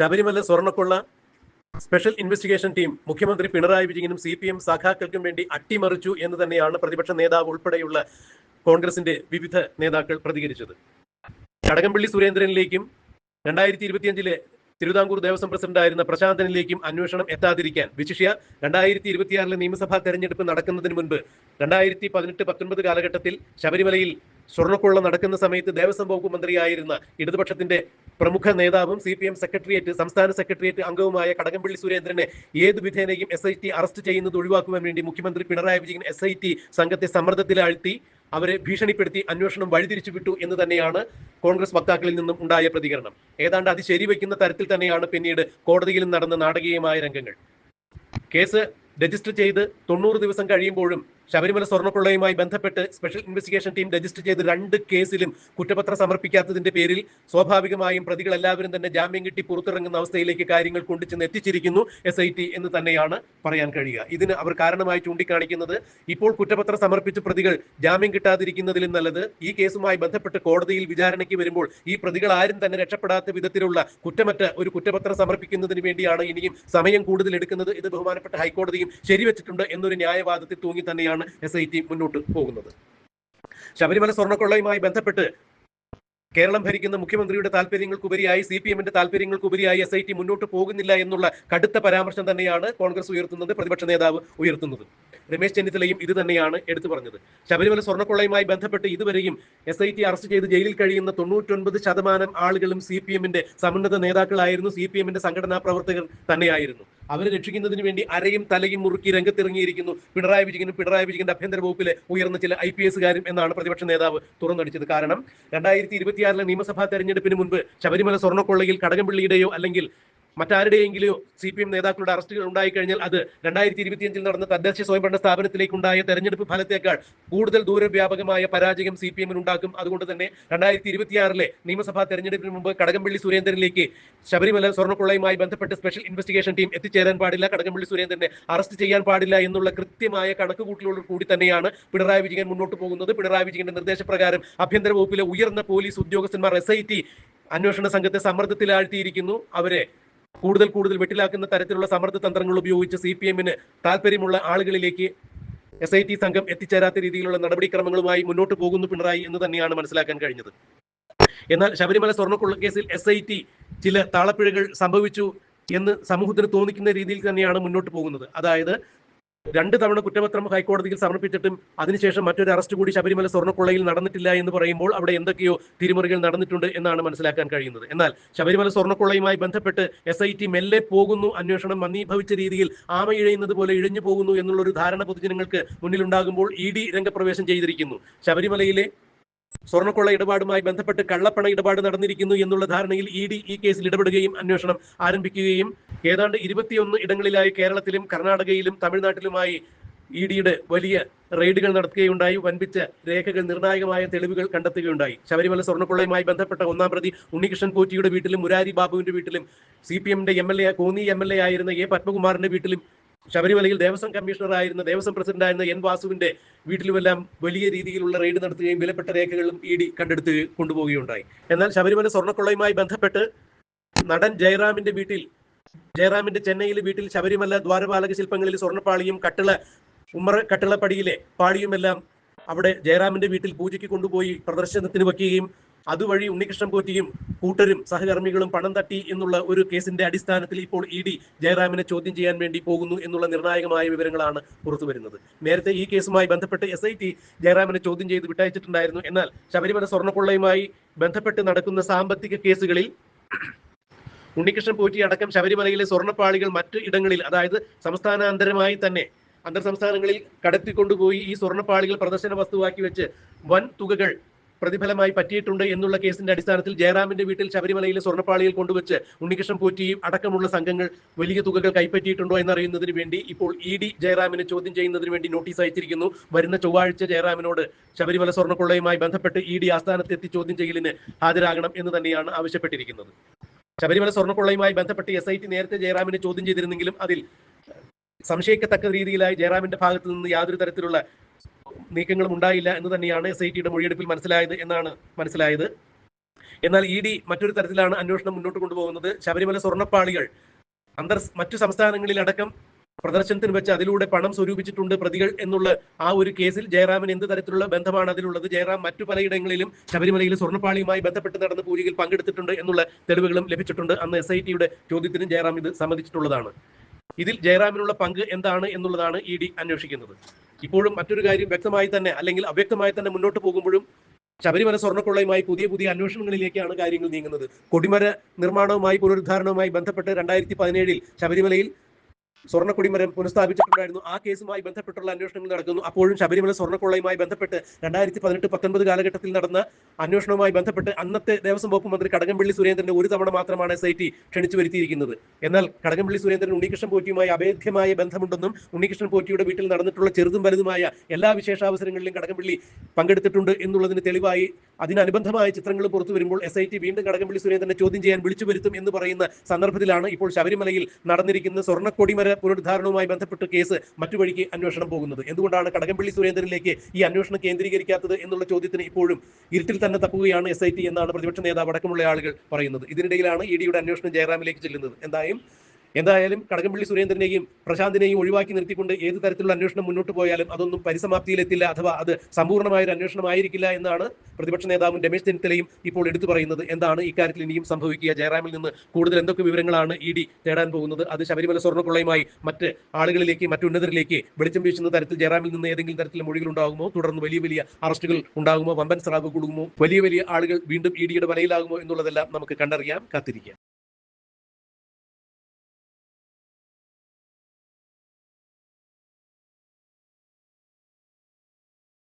ശബരിമല സ്വർണക്കൊള്ള special investigation team മുഖ്യമന്ത്രി പിണറായി വിജയനും സി പി എം സഖാക്കൾക്കും വേണ്ടി അട്ടിമറിച്ചു എന്ന് തന്നെയാണ് പ്രതിപക്ഷ നേതാവ് ഉൾപ്പെടെയുള്ള കോൺഗ്രസിന്റെ വിവിധ നേതാക്കൾ പ്രതികരിച്ചത്. കടകംപള്ളി സുരേന്ദ്രനിലേക്കും രണ്ടായിരത്തി ഇരുപത്തിയഞ്ചിലെ തിരുവിതാംകൂർ ദേവസ്വം പ്രസിഡന്റായിരുന്ന പ്രശാന്തനിലേക്കും അന്വേഷണം എത്താതിരിക്കാൻ വിശിഷ്യ രണ്ടായിരത്തി ഇരുപത്തിയാറിലെ നിയമസഭാ തെരഞ്ഞെടുപ്പ് നടക്കുന്നതിന് മുൻപ് രണ്ടായിരത്തി പതിനെട്ട് പത്തൊൻപത് കാലഘട്ടത്തിൽ ശബരിമലയിൽ സ്വർണക്കൊള്ള നടക്കുന്ന സമയത്ത് ദേവസ്വം വകുപ്പ് മന്ത്രിയായിരുന്ന ഇടതുപക്ഷത്തിന്റെ പ്രമുഖ നേതാവും സി പി എം സെക്രട്ടേറിയറ്റ് സംസ്ഥാന സെക്രട്ടേറിയറ്റ് അംഗവുമായ കടകംപള്ളി സുരേന്ദ്രനെ ഏത് വിധേനയും എസ് ഐ ടി അറസ്റ്റ് ചെയ്യുന്നത് ഒഴിവാക്കുവാൻ വേണ്ടി മുഖ്യമന്ത്രി Pinarayi Vijayan S I T സംഘത്തെ സമ്മർദ്ദത്തിലാഴ്ത്തി അവരെ ഭീഷണിപ്പെടുത്തി അന്വേഷണം വഴിതിരിച്ചു വിട്ടു എന്ന് തന്നെയാണ് കോൺഗ്രസ് വക്താക്കളിൽ നിന്നും ഉണ്ടായ പ്രതികരണം. ഏതാണ്ട് അത് ശരിവെക്കുന്ന തരത്തിൽ തന്നെയാണ് പിന്നീട് കോടതിയിൽ നടന്ന നാടകീയമായ രംഗങ്ങൾ. കേസ് രജിസ്റ്റർ ചെയ്ത് തൊണ്ണൂറ് ദിവസം കഴിയുമ്പോഴും ശബരിമല സ്വർണക്കൊള്ളയുമായി ബന്ധപ്പെട്ട് സ്പെഷ്യൽ ഇൻവെസ്റ്റിഗേഷൻ ടീം രജിസ്റ്റർ ചെയ്ത് രണ്ട് കേസിലും കുറ്റപത്രം സമർപ്പിക്കാത്തതിന്റെ പേരിൽ സ്വാഭാവികമായും പ്രതികൾ എല്ലാവരും തന്നെ ജാമ്യം കിട്ടി പുറത്തിറങ്ങുന്ന അവസ്ഥയിലേക്ക് കാര്യങ്ങൾ കൊണ്ടുചെന്ന് എത്തിച്ചിരിക്കുന്നു എസ് ഐ ടി എന്ന് തന്നെയാണ് പറയാൻ കഴിയുക. ഇതിന് അവർ കാരണമായി ചൂണ്ടിക്കാണിക്കുന്നത് ഇപ്പോൾ കുറ്റപത്രം സമർപ്പിച്ച പ്രതികൾ ജാമ്യം കിട്ടാതിരിക്കുന്നതിലും നല്ലത്. ഈ കേസുമായി ബന്ധപ്പെട്ട് കോടതിയിൽ വിചാരണയ്ക്ക് വരുമ്പോൾ ഈ പ്രതികൾ ആരും തന്നെ രക്ഷപ്പെടാത്ത വിധത്തിലുള്ള കുറ്റമറ്റ ഒരു കുറ്റപത്രം സമർപ്പിക്കുന്നതിന് വേണ്ടിയാണ് ഇനിയും സമയം കൂടുതൽ എടുക്കുന്നത്. ഇത് ബഹുമാനപ്പെട്ട ഹൈക്കോടതിയും ശരിവെച്ചിട്ടുണ്ട് എന്നൊരു ന്യായവാദത്തിൽ തൂങ്ങി തന്നെയാണ് എസ് ഐ ടി മുന്നോട്ട് പോകുന്നത്. ശബരിമല സ്വർണക്കൊള്ളയുമായി ബന്ധപ്പെട്ട് കേരളം ഭരിക്കുന്ന മുഖ്യമന്ത്രിയുടെ താല്പര്യങ്ങൾക്കുപരിയായി സി പി എമ്മിന്റെ താല്പര്യങ്ങൾക്കുപരിയായി എസ് ഐ ടി മുന്നോട്ട് പോകുന്നില്ല എന്നുള്ള കടുത്ത പരാമർശം തന്നെയാണ് കോൺഗ്രസ് ഉയർത്തുന്നത് പ്രതിപക്ഷ നേതാവ് ഉയർത്തുന്നത്. രമേശ് ചെന്നിത്തലയും ഇത് തന്നെയാണ് എടുത്തു പറഞ്ഞത്. ശബരിമല സ്വർണക്കൊള്ളയുമായി ബന്ധപ്പെട്ട് ഇതുവരെയും എസ് ഐ ടി അറസ്റ്റ് ചെയ്ത് ജയിലിൽ കഴിയുന്ന തൊണ്ണൂറ്റൊൻപത് ശതമാനം ആളുകളും സി പി എമ്മിന്റെ സമുന്നത നേതാക്കളായിരുന്നു സി പി എമ്മിന്റെ സംഘടനാ പ്രവർത്തകർ തന്നെയായിരുന്നു. അവരെ രക്ഷിക്കുന്നതിന് വേണ്ടി അരയും തലയും മുറുക്കി രംഗത്തിറങ്ങിയിരിക്കുന്നു. പിണറായി വിജയനും പിണറായി വിജയന്റെ ആഭ്യന്തര വകുപ്പിലെ ഉയർന്ന ചില ഐ പി എസുകാരും എന്നാണ് പ്രതിപക്ഷ നേതാവ് തുറന്നടിച്ചത്. കാരണം രണ്ടായിരത്തി ഇരുപത്തിയാറിലെ നിയമസഭാ തെരഞ്ഞെടുപ്പിന് മുൻപ് ശബരിമല സ്വർണക്കൊള്ളയിൽ കടകംപള്ളിയുടെയോ അല്ലെങ്കിൽ മറ്റാരുടെയെങ്കിലോ സി പി എം നേതാക്കളുടെ അറസ്റ്റുകൾ ഉണ്ടായിക്കഴിഞ്ഞാൽ അത് രണ്ടായിരത്തി ഇരുപത്തിയഞ്ചിൽ നടന്ന തദ്ദേശ സ്വയംഭരണ സ്ഥാപനത്തിലേക്കുണ്ടായ തെരഞ്ഞെടുപ്പ് ഫലത്തേക്കാൾ കൂടുതൽ ദൂരവ്യാപകമായ പരാജയം സി പി എമ്മിന് ഉണ്ടാക്കും. അതുകൊണ്ട് തന്നെ രണ്ടായിരത്തി ഇരുപത്തിയാറിലെ നിയമസഭാ തെരഞ്ഞെടുപ്പിന് മുമ്പ് കടകംപള്ളി സുരേന്ദ്രനിലേക്ക് ശബരിമല സ്വർണക്കൊള്ളയുമായി ബന്ധപ്പെട്ട് സ്പെഷ്യൽ ഇൻവെസ്റ്റിഗേഷൻ ടീം എത്തിച്ചേരാൻ പാടില്ല. കടകംപള്ളി സുരേന്ദ്രനെ അറസ്റ്റ് ചെയ്യാൻ പാടില്ല എന്നുള്ള കൃത്യമായ കണക്കുകൂട്ടലോട് കൂടി തന്നെയാണ് പിണറായി വിജയൻ മുന്നോട്ട് പോകുന്നത്. പിണറായി വിജയന്റെ നിർദ്ദേശപ്രകാരം ആഭ്യന്തര വകുപ്പിലെ ഉയർന്ന പോലീസ് ഉദ്യോഗസ്ഥന്മാർ എസ് ഐ ടി അന്വേഷണ സംഘത്തെ സമ്മർദ്ദത്തിലാഴ്ത്തിയിരിക്കുന്നു. അവരെ കൂടുതൽ കൂടുതൽ വെട്ടിലാക്കുന്ന തരത്തിലുള്ള സമ്മർദ്ദ തന്ത്രങ്ങൾ ഉപയോഗിച്ച് സി പി എമ്മിന് താല്പര്യമുള്ള ആളുകളിലേക്ക് എസ് ഐ ടി സംഘം എത്തിച്ചേരാത്ത രീതിയിലുള്ള നടപടിക്രമങ്ങളുമായി മുന്നോട്ട് പോകുന്നു പിണറായി എന്ന് തന്നെയാണ് മനസ്സിലാക്കാൻ കഴിഞ്ഞത്. എന്നാൽ ശബരിമല സ്വർണക്കൊള്ള കേസിൽ എസ് ഐ ടി ചില താളപ്പിഴകൾ സംഭവിച്ചു എന്ന് സമൂഹത്തിന് തോന്നിക്കുന്ന രീതിയിൽ തന്നെയാണ് മുന്നോട്ട് പോകുന്നത്. അതായത് രണ്ട് തവണ കുറ്റപത്രം ഹൈക്കോടതിയിൽ സമർപ്പിച്ചിട്ടും അതിനുശേഷം മറ്റൊരു അറസ്റ്റ് കൂടി ശബരിമല സ്വർണക്കൊള്ളയിൽ നടന്നിട്ടില്ല എന്ന് പറയുമ്പോൾ അവിടെ എന്തൊക്കെയോ തിരിമറികൾ നടന്നിട്ടുണ്ട് എന്നാണ് മനസ്സിലാക്കാൻ കഴിയുന്നത്. എന്നാൽ ശബരിമല സ്വർണക്കൊള്ളയുമായി ബന്ധപ്പെട്ട് എസ് ഐ ടി മെല്ലെ പോകുന്നു. അന്വേഷണം മന്ദീഭവിച്ച രീതിയിൽ ആമ ഇഴയുന്നത് പോലെ ഇഴഞ്ഞു പോകുന്നു എന്നുള്ളൊരു ധാരണ പൊതുജനങ്ങൾക്ക് മുന്നിലുണ്ടാകുമ്പോൾ ഇ ഡി രംഗപ്രവേശം ചെയ്തിരിക്കുന്നു. ശബരിമലയിലെ സ്വർണക്കൊള്ള ഇടപാടുമായി ബന്ധപ്പെട്ട് കള്ളപ്പണ ഇടപാട് നടന്നിരിക്കുന്നു എന്നുള്ള ധാരണയിൽ ഇ ഡി ഈ കേസിൽ ഇടപെടുകയും അന്വേഷണം ആരംഭിക്കുകയും ഏതാണ്ട് ഇരുപത്തിയൊന്ന് ഇടങ്ങളിലായി കേരളത്തിലും കർണാടകയിലും തമിഴ്നാട്ടിലുമായി ഇ ഡിയുടെ വലിയ റെയ്ഡുകൾ നടത്തുകയുണ്ടായി. വൻപിച്ച രേഖകൾ നിർണായകമായ തെളിവുകൾ കണ്ടെത്തുകയുണ്ടായി. ശബരിമല സ്വർണക്കൊള്ളയുമായി ബന്ധപ്പെട്ട ഒന്നാം പ്രതി ഉണ്ണികൃഷ്ണൻ പോറ്റിയുടെ വീട്ടിലും മുരാരി ബാബുവിന്റെ വീട്ടിലും സി പി എമ്മിന്റെ M L A Konni M L A ആയിരുന്ന എ പത്മകുമാറിന്റെ വീട്ടിലും ശബരിമലയിൽ ദേവസ്വം കമ്മീഷണറായിരുന്ന ദേവസ്വം പ്രസിഡന്റായിരുന്ന എൻ വാസുവിന്റെ വീട്ടിലുമെല്ലാം വലിയ രീതിയിലുള്ള റെയ്ഡ് നടത്തുകയും വിലപ്പെട്ട രേഖകളും ഇ ഡി കണ്ടെടുത്ത് കൊണ്ടുപോവുകയുണ്ടായി. എന്നാൽ ശബരിമല സ്വർണക്കൊള്ളയുമായി ബന്ധപ്പെട്ട് നടൻ ജയറാമിന്റെ വീട്ടിൽ ജയറാമിന്റെ ചെന്നൈയിലെ വീട്ടിൽ ശബരിമല ദ്വാരപാലക ശില്പങ്ങളിൽ സ്വർണപ്പാളിയും കട്ടിള ഉമ്മറ കട്ടിളപ്പടിയിലെ പാളിയുമെല്ലാം അവിടെ ജയറാമിന്റെ വീട്ടിൽ പൂജയ്ക്ക് കൊണ്ടുപോയി പ്രദർശനത്തിന് വയ്ക്കുകയും അതുവഴി ഉണ്ണികൃഷ്ണൻ പോറ്റിയും കൂട്ടരും സഹകർമ്മികളും പണം തട്ടി എന്നുള്ള ഒരു കേസിന്റെ അടിസ്ഥാനത്തിൽ ഇപ്പോൾ ഇ ഡി ജയറാമിനെ ചോദ്യം ചെയ്യാൻ വേണ്ടി പോകുന്നു എന്നുള്ള നിർണായകമായ വിവരങ്ങളാണ് പുറത്തുവരുന്നത് നേരത്തെ ഈ കേസുമായി ബന്ധപ്പെട്ട് എസ് ഐ ടി ജയറാമിനെ ചോദ്യം ചെയ്ത് വിട്ടയച്ചിട്ടുണ്ടായിരുന്നു. എന്നാൽ ശബരിമല സ്വർണക്കൊള്ളയുമായി ബന്ധപ്പെട്ട് നടക്കുന്ന സാമ്പത്തിക കേസുകളിൽ ഉണ്ണികൃഷ്ണൻ പോറ്റി അടക്കം ശബരിമലയിലെ സ്വർണപ്പാളികൾ മറ്റു ഇടങ്ങളിൽ അതായത് സംസ്ഥാനാന്തരമായി തന്നെ അന്തർ സംസ്ഥാനങ്ങളിൽ കടത്തിക്കൊണ്ടുപോയി ഈ സ്വർണപ്പാളികൾ പ്രദർശന വസ്തുവാക്കി വെച്ച് വൻ തുകകൾ പ്രതിഫലമായി പറ്റിയിട്ടുണ്ട് എന്നുള്ള കേസിന്റെ അടിസ്ഥാനത്തിൽ ജയറാമിന്റെ വീട്ടിൽ ശബരിമലയിലെ സ്വർണപ്പാളിയിൽ കൊണ്ടുവച്ച് ഉണ്ണികൃഷ്ണൻ പോറ്റിയും അടക്കമുള്ള സംഘങ്ങൾ വലിയ തുകകൾ കൈപ്പറ്റിയിട്ടുണ്ടോ എന്നറിയുന്നതിന് വേണ്ടി ഇപ്പോൾ ഇ ഡി ജയറാമിനെ ചോദ്യം ചെയ്യുന്നതിന് വേണ്ടി നോട്ടീസ് അയച്ചിരിക്കുന്നു. വരുന്ന ചൊവ്വാഴ്ച ജയറാമിനോട് ശബരിമല സ്വർണക്കൊള്ളയുമായി ബന്ധപ്പെട്ട് ഇ ഡി ആസ്ഥാനത്തെത്തി ചോദ്യം ചെയ്യലിന് ഹാജരാകണം എന്ന് തന്നെയാണ് ആവശ്യപ്പെട്ടിരിക്കുന്നത്. ശബരിമല സ്വർണക്കൊള്ളയുമായി ബന്ധപ്പെട്ട് എസ് ഐ ടി നേരത്തെ ജയറാമിനെ ചോദ്യം ചെയ്തിരുന്നെങ്കിലും അതിൽ സംശയിക്കത്തക്ക രീതിയിലായി ജയറാമിന്റെ ഭാഗത്തു നിന്ന് യാതൊരു തരത്തിലുള്ള നീക്കങ്ങളും ഉണ്ടായില്ല എന്ന് തന്നെയാണ് എസ് ഐ ടിയുടെ മൊഴിയെടുപ്പിൽ മനസ്സിലായത് എന്നാണ് മനസ്സിലായത്. എന്നാൽ ഇ ഡി മറ്റൊരു തരത്തിലാണ് അന്വേഷണം മുന്നോട്ട് കൊണ്ടുപോകുന്നത്. ശബരിമല സ്വർണപ്പാളികൾ അന്തർ മറ്റു സംസ്ഥാനങ്ങളിലടക്കം പ്രദർശനത്തിന് വെച്ച് അതിലൂടെ പണം സ്വരൂപിച്ചിട്ടുണ്ട് പ്രതികൾ എന്നുള്ള ആ ഒരു കേസിൽ ജയറാമിന് എന്ത് തരത്തിലുള്ള ബന്ധമാണ് അതിലുള്ളത്? ജയറാം മറ്റു പലയിടങ്ങളിലും ശബരിമലയിൽ സ്വർണപ്പാളിയുമായി ബന്ധപ്പെട്ട് നടന്ന പൂജയിൽ പങ്കെടുത്തിട്ടുണ്ട് എന്നുള്ള തെളിവുകളും ലഭിച്ചിട്ടുണ്ട്. അന്ന് എസ് ഐ ടിയുടെ ചോദ്യത്തിന് ജയറാം ഇത് സമ്മതിച്ചിട്ടുള്ളതാണ്. ഇതിൽ ജയറാമിനുള്ള പങ്ക് എന്താണ് എന്നുള്ളതാണ് ഇ ഡി അന്വേഷിക്കുന്നത്. ഇപ്പോഴും മറ്റൊരു കാര്യം വ്യക്തമായി തന്നെ അല്ലെങ്കിൽ അവ്യക്തമായി തന്നെ മുന്നോട്ട് പോകുമ്പോഴും ശബരിമല സ്വർണക്കൊള്ളയുമായി പുതിയ പുതിയ അന്വേഷണങ്ങളിലേക്കാണ് കാര്യങ്ങൾ നീങ്ങുന്നത്. കൊടിമര നിർമ്മാണവുമായി പുനരുദ്ധാരണവുമായി ബന്ധപ്പെട്ട് രണ്ടായിരത്തി പതിനേഴിൽ ശബരിമലയിൽ സ്വർണ കൊടിമരം പുനഃസ്ഥാപിച്ചിട്ടുണ്ടായിരുന്നു. ആ കേസുമായി ബന്ധപ്പെട്ടുള്ള അന്വേഷണങ്ങൾ നടക്കുന്നു. അപ്പോഴും ശബരിമല സ്വർണക്കൊള്ളയുമായി ബന്ധപ്പെട്ട് രണ്ടായിരത്തി പതിനെട്ട് പത്തൊൻപത് കാലഘട്ടത്തിൽ നടന്ന അന്വേഷണവുമായി ബന്ധപ്പെട്ട് അന്നത്തെ ദേവസ്വം വകുപ്പ് മന്ത്രി കടകംപള്ളി സുരേന്ദ്രന്റെ ഒരു തവണ മാത്രമാണ് എസ് ഐ ടി ക്ഷണിച്ചു വരുത്തിയിരിക്കുന്നത്. എന്നാൽ കടകംപള്ളി സുരേന്ദ്രൻ ഉണ്ണികൃഷ്ണൻ പോറ്റിയുമായി അഭേദ്യമായ ബന്ധമുണ്ടെന്നും ഉണ്ണികൃഷ്ണൻ പോറ്റിയുടെ വീട്ടിൽ നടന്നിട്ടുള്ള ചെറുതും വലുതുമായ എല്ലാ വിശേഷാവസരങ്ങളിലും കടകംപള്ളി പങ്കെടുത്തിട്ടുണ്ട് എന്നുള്ളതിന് തെളിവായി അതിനനുബന്ധമായ ചിത്രങ്ങൾ പുറത്തു വരുമ്പോൾ എസ് ഐ ടി വീണ്ടും കടകംപള്ളി സുരേന്ദ്രനെ ചോദ്യം ചെയ്യാൻ വിളിച്ചു വരുത്തും എന്ന് പറയുന്ന സന്ദർഭത്തിലാണ് ഇപ്പോൾ ശബരിമലയിൽ നടന്നിരിക്കുന്ന സ്വർണക്കൊടിമര പുനരുദ്ധാരണവുമായി ബന്ധപ്പെട്ട് കേസ് മറ്റു വഴിക്ക് അന്വേഷണം പോകുന്നത്. എന്തുകൊണ്ടാണ് കടകംപള്ളി സുരേന്ദ്രനിലേക്ക് ഈ അന്വേഷണം കേന്ദ്രീകരിക്കാത്തത് എന്നുള്ള ചോദ്യത്തിന് ഇപ്പോഴും ഇരുട്ടിൽ തന്നെ തപ്പുകയാണ് എസ് എന്നാണ് പ്രതിപക്ഷ നേതാവ് അടക്കമുള്ള ആളുകൾ പറയുന്നത്. ഇതിനിടയിലാണ് ഇ ഡിയുടെ അന്വേഷണം ജയറാമിലേക്ക് ചെല്ലുന്നത്. എന്തായാലും എന്തായാലും കടകംപള്ളി സുരേന്ദ്രനെയും പ്രശാന്തിനെയും ഒഴിവാക്കി നിർത്തിക്കൊണ്ട് ഏത് തരത്തിലുള്ള അന്വേഷണം മുന്നോട്ട് പോയാലും അതൊന്നും പരിസമാപ്തിയിലെത്തില്ല അഥവാ അത് സമ്പൂർണമായ ഒരു അന്വേഷണമായിരിക്കില്ല എന്നാണ് പ്രതിപക്ഷ നേതാവും രമേശ് ചെന്നിത്തലയും ഇപ്പോൾ എടുത്തു പറയുന്നത്. എന്താണ് ഇക്കാര്യത്തിൽ ഇനിയും സംഭവിക്കുക? ജയറാമിൽ നിന്ന് കൂടുതൽ എന്തൊക്കെ വിവരങ്ങളാണ് ഇ ഡി തേടാൻ പോകുന്നത്? അത് ശബരിമല സ്വർണക്കൊള്ളയുമായി മറ്റ് ആളുകളിലേക്ക് മറ്റു ഉന്നതരിലേക്ക് വെളിച്ചം വീശുന്ന തരത്തിൽ ജയറാമിൽ നിന്ന് ഏതെങ്കിലും തരത്തിലുള്ള മൊഴികൾ ഉണ്ടാകുമോ? തുടർന്ന് വലിയ വലിയ അറസ്റ്റുകൾ ഉണ്ടാകുമോ? വമ്പൻ സ്രാവ് കൊടുക്കുമോ വലിയ വലിയ ആളുകൾ വീണ്ടും ഇ ഡിയുടെ വലയിലാകുമോ എന്നുള്ളതെല്ലാം നമുക്ക് കണ്ടറിയാം. കാത്തിരിക്കാം.